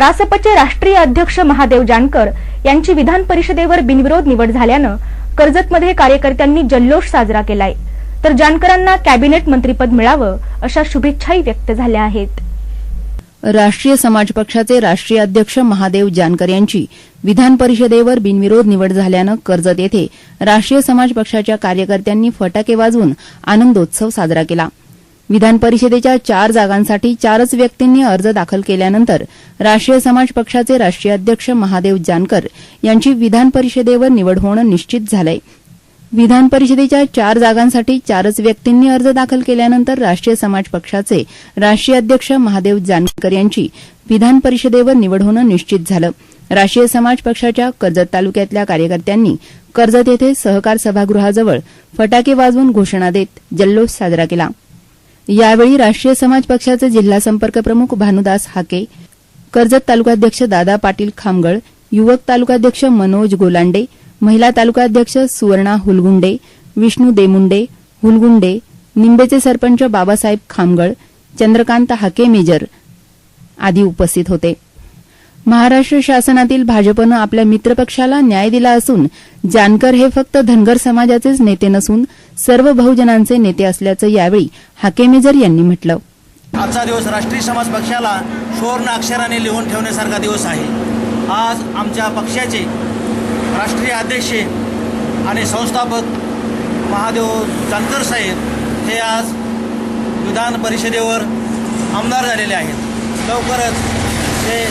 रासपचे राष्ट्रीय अध्यक्ष महादेव जानकर यांची विधान परिषदेवर बिनविरोध निवड झाल्यानं कर्जतमध्ये कार्यकर्त्यांनी जल्लोष साजरा केलाय. तर जानकरांना कॅबिनेट मंत्रीपद मिळावं अशा शुभेच्छाही व्यक्त झाल्या आहेत. राष्ट्रीय समाज पक्षाचे राष्ट्रीय अध्यक्ष महादेव जानकर यांची विधान परिषदेवर बिनविरोध निवड झाल्यानं कर्जत येथे राष्ट्रीय समाज पक्षाच्या कार्यकर्त्यांनी फटाके वाजवून आनंदोत्सव साजरा केला. विधान परिषदेच्या चार जागांसाठी चारच व्यक्तींनी अर्ज दाखल केल्यानंतर राष्ट्रीय समाज पक्षाचे राष्ट्रीय अध्यक्ष महादेव जानकर यांची विधान परिषदेवर निवड होणं निश्चित झालंय. विधान परिषदेच्या चार जागांसाठी चारच व्यक्तींनी अर्ज दाखल केल्यानंतर राष्ट्रीय समाज पक्षाचे राष्ट्रीय अध्यक्ष महादेव जानकर यांची विधान परिषदेवर निवड होणं निश्चित झालं. राष्ट्रीय समाज पक्षाच्या कर्जत तालुक्यातल्या कार्यकर्त्यांनी कर्जत येथे सहकार सभागृहाजवळ फटाके वाजवून घोषणा देत जल्लोष साजरा केला. यावेळी राष्ट्रीय समाज पक्षाचे जिल्हा संपर्क प्रमुख भानुदास हाके कर्जत तालुकाध्यक्ष दादा पाटील खामगळ युवक तालुकाध्यक्ष मनोज गोलांडे महिला तालुकाध्यक्ष सुवर्णा हुलगुंडे विष्णू देमुंडे हुलगुंडे निंबेचे सरपंच बाबासाहेब खामगळ चंद्रकांत हाके मेजर आदी उपस्थित होते. महाराष्ट्र शासनातील भाजपनं आपल्या मित्रपक्षाला न्याय दिला असून जानकर हे फक्त धनगर समाजाचेच नेते नसून सर्व बहुजनांचे नेते असल्याचं यावेळी हाकेमेजर यांनी म्हटलं. आजचा दिवस राष्ट्रीय समाज पक्षाला सुवर्ण अक्षराने लिहून ठेवण्यासारखा दिवस आहे. आज आमच्या पक्षाचे राष्ट्रीय अध्यक्ष आणि संस्थापक महादेव जानकर साहेब हे आज विधान परिषदेवर आमदार झालेले आहेत. लवकरच ते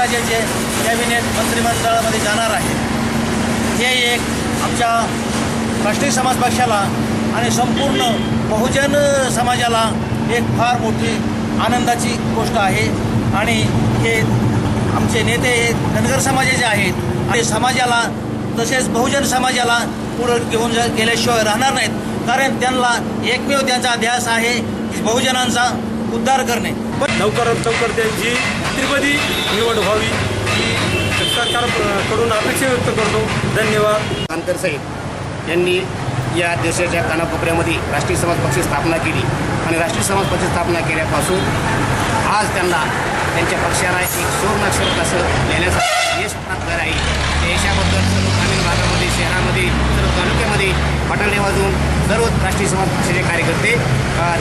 राज्याचे कॅबिनेट मंत्रिमंडळामध्ये जाणार आहे. हे एक आमच्या राष्ट्रीय समाज पक्षाला आणि संपूर्ण बहुजन समाजाला एक फार मोठी आनंदाची गोष्ट आहे. आणि हे आमचे नेते हे धनगर समाजाचे आहेत. आणि समाजाला तसेच बहुजन समाजाला पुढं घेऊन जा गेल्याशिवाय राहणार नाहीत. कारण त्यांना एकमेव त्यांचा ध्यास आहे की बहुजनांचा उद्धार करणे. पण लवकरात लवकर त्यांची त्रिपदी व्हावी ही सरकारकडून अपेक्षा व्यक्त करतो. धन्यवाद. आंतर साहेब यांनी या देशाच्या कानाकोपऱ्यामध्ये राष्ट्रीय समाज पक्ष स्थापना केली आणि राष्ट्रीय समाज पक्ष स्थापना केल्यापासून आज त्यांना त्यांच्या पक्षाला एक सुवर्णाक्षर कसं देण्यासाठी यश प्राप्त आहे. देशाबद्दल सर्व ग्रामीण भागामध्ये शहरामध्ये सर्व तालुक्यामध्ये फटाके वाजवून सर्व राष्ट्रीय समाज पक्षाचे कार्यकर्ते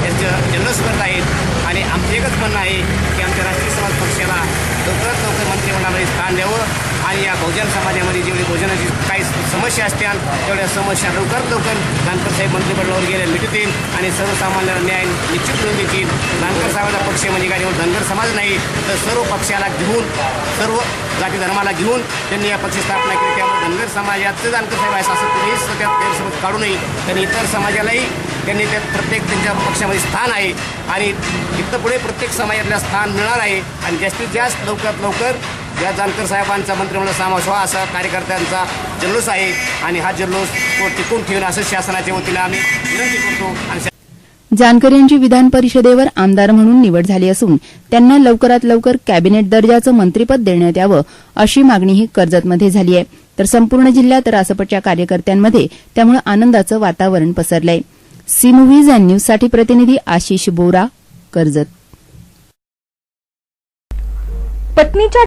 त्यांचं जल्लोष करत आहेत. आणि आमचं एकच म्हणणं आहे की आमच्या राष्ट्रीय समाज पक्षाला लवकरात लवकर स्थान द्यावं आणि या बहुजन समाजामध्ये जेवढी भोजनाची काही समस्या असतील तेवढ्या समस्या लवकरात लवकर जानकर साहेब मंत्रिमंडळावर गेल्या मिटतील आणि सर्वसामान्यांना न्याय निश्चित मिळून देतील. जानकर साहेबांचा पक्ष म्हणजे काय धनगर समाज नाही तर सर्व पक्षाला घेऊन सर्व जाती धर्माला घेऊन त्यांनी या पक्ष स्थापना केली. त्यामुळे धनगर समाजाचं जानकर साहेब आहे असं कुणीच त्यात गैरसमज काढू नये. त्यांनी इतर समाजालाही त्यांनी त्यात प्रत्येक त्यांच्या पक्षामध्ये स्थान आहे आणि इथं पुढे प्रत्येक समाजातल्या स्थान मिळणार आहे. आणि जास्तीत जास्त लवकरात लवकर या जानकर साहेबांचा मंत्रिमंडळ समावेश व्हा असा कार्यकर्त्यांचा जल्लोष आहे आणि हा जल्लोष तो टिकून ठेवून असं शासनाच्या वतीनं आम्ही विनंती करतो आणि जानकर यांची विधान परिषदेवर आमदार म्हणून निवड झाली असून त्यांना लवकरात लवकर कॅबिनेट दर्जाचं मंत्रिपद देण्यात यावं अशी मागणीही कर्जतमध्ये झाली आहे. तर संपूर्ण जिल्ह्यात रासपच्या कार्यकर्त्यांमध्ये त्यामुळे आनंदाचं वातावरण पसरलंय. सी मूव्हीज अँड न्यूजसाठी प्रतिनिधी आशिष बोरा कर्जत. पत्नीच्या